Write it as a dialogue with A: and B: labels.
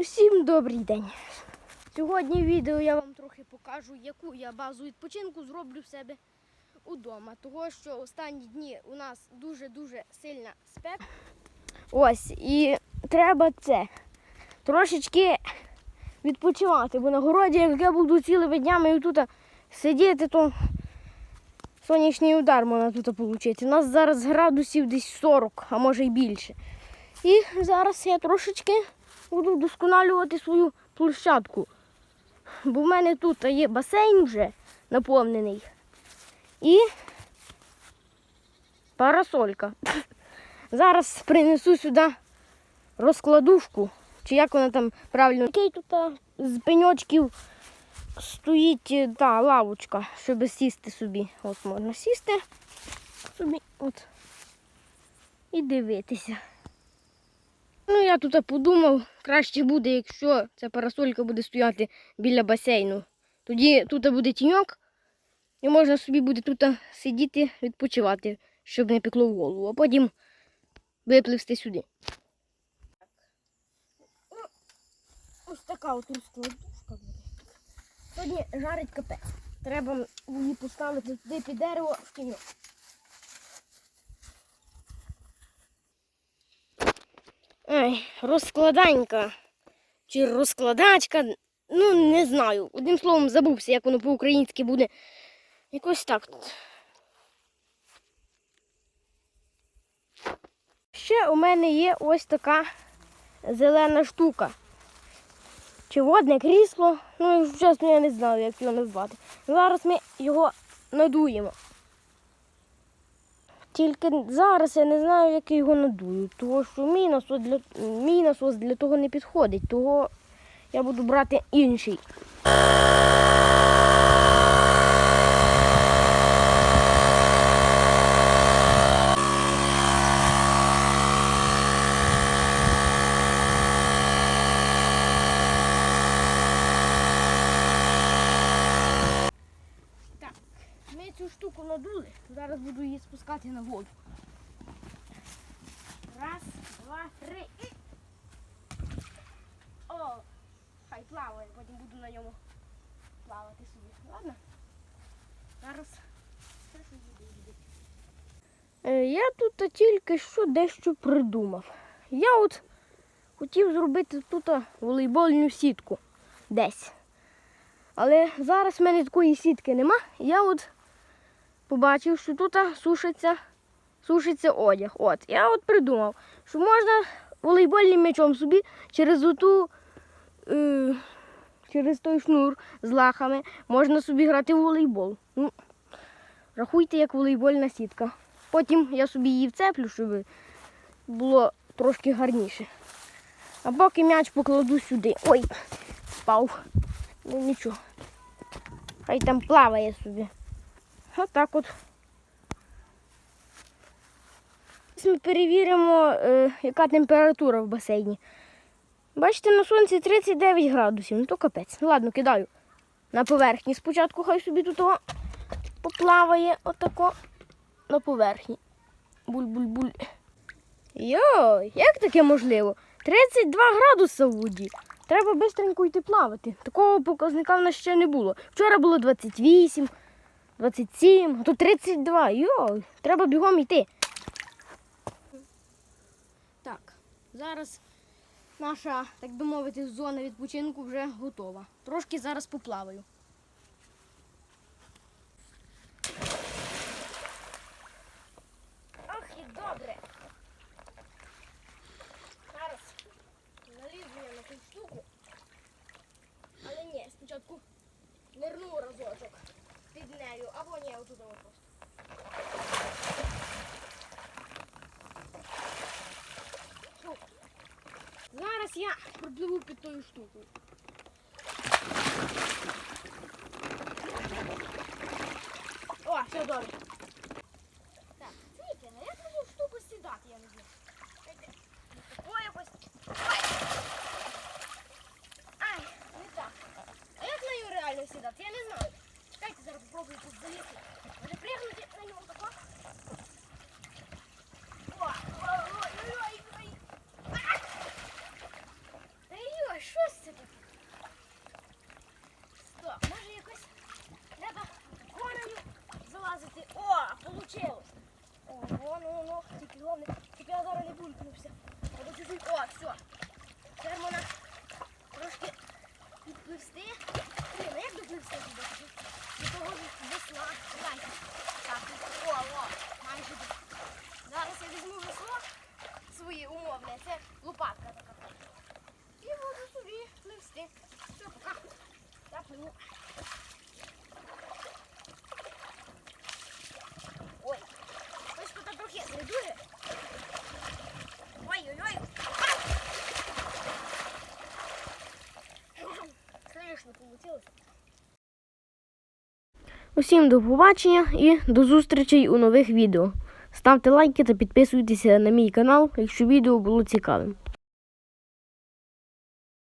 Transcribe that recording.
A: Усім добрий день. Сьогодні в відео я вам трохи покажу, яку я базу відпочинку зроблю в себе удома. Того, що останні дні у нас дуже-дуже сильна спека. Ось, і треба це трошечки відпочивати, бо на городі, як я буду цілими днями тут сидіти, то сонячний удар можна тут отримати. У нас зараз градусів десь 40, а може й більше. І зараз я трошечки буду вдосконалювати свою площадку. Бо в мене тут є басейн вже наповнений. І парасолька. Зараз принесу сюди розкладушку, чи як вона там правильно. Який тут з пеньочків стоїть е, та лавочка, щоб сісти собі. От можна сісти собі от, і дивитися. Ну, я тут подумав, краще буде, якщо ця парасолька буде стояти біля басейну. Тоді тут буде тіньок, і можна собі буде тут сидіти, відпочивати, щоб не пекло в голову, а потім випливсти сюди. Ось така от розкладушка буде. Сьогодні жарить капець. Треба її поставити туди під дерево в тіньок. Ой, розкладанька чи розкладачка. Ну, не знаю. Одним словом, забувся, як воно по-українськи буде. Якось так. Ще у мене є ось така зелена штука. Чи водне крісло. Ну, чесно, я не знаю, як його назвати. Зараз ми його надуємо. Тільки зараз я не знаю, як його надую, тому що мій насос для, мій насос для того не підходить, того я буду брати інший. Штуку надули, зараз буду її спускати на воду. Раз, два, три і. О! Хай плаває, потім буду на ньому плавати собі. Ладно? Зараз. Е, Я тут тільки що дещо придумав. Я от хотів зробити тут волейбольну сітку десь. Але зараз в мене такої сітки нема. Я от побачив, що тут сушиться, сушиться одяг. От. Я от придумав, що можна волейбольним м'ячом собі через оту, е, через той шнур з лахами можна собі грати в волейбол. Ну, рахуйте, як волейбольна сітка. Потім я собі її вцеплю, щоб було трошки гарніше. А поки м'яч покладу сюди. Ой, впав. Ну нічого. Хай там плаває собі. Отак от. Ми перевіримо, е, яка температура в басейні. Бачите, на сонці 39 градусів, ну то капець. Ладно, кидаю на поверхні. Спочатку хай собі тут о, поплаває отако на поверхні. Буль-буль-буль. Йой, як таке можливо? 32 градуси в воді. Треба швидко йти плавати. Такого показника в нас ще не було. Вчора було 28, 27, а тут 32. Йой, треба бігом йти. Так, зараз наша, так би мовити, зона відпочинку вже готова. Трошки зараз поплаваю. Ах, і добре. Зараз налізу я на цю штуку. Але ні, спочатку нирну разочок нею, або ні, отут просто. Зараз я пропливу під тою штукою. О, все добре. це лопатка така. І можу собі пливсти. Все, пока. Я пливу. Ой. Ось тут трохи зайдує. Ой-ой-ой. Звісно, вийшло. Усім до побачення і до зустрічей у нових відео. Ставте лайки та підписуйтеся на мій канал, якщо відео було цікавим.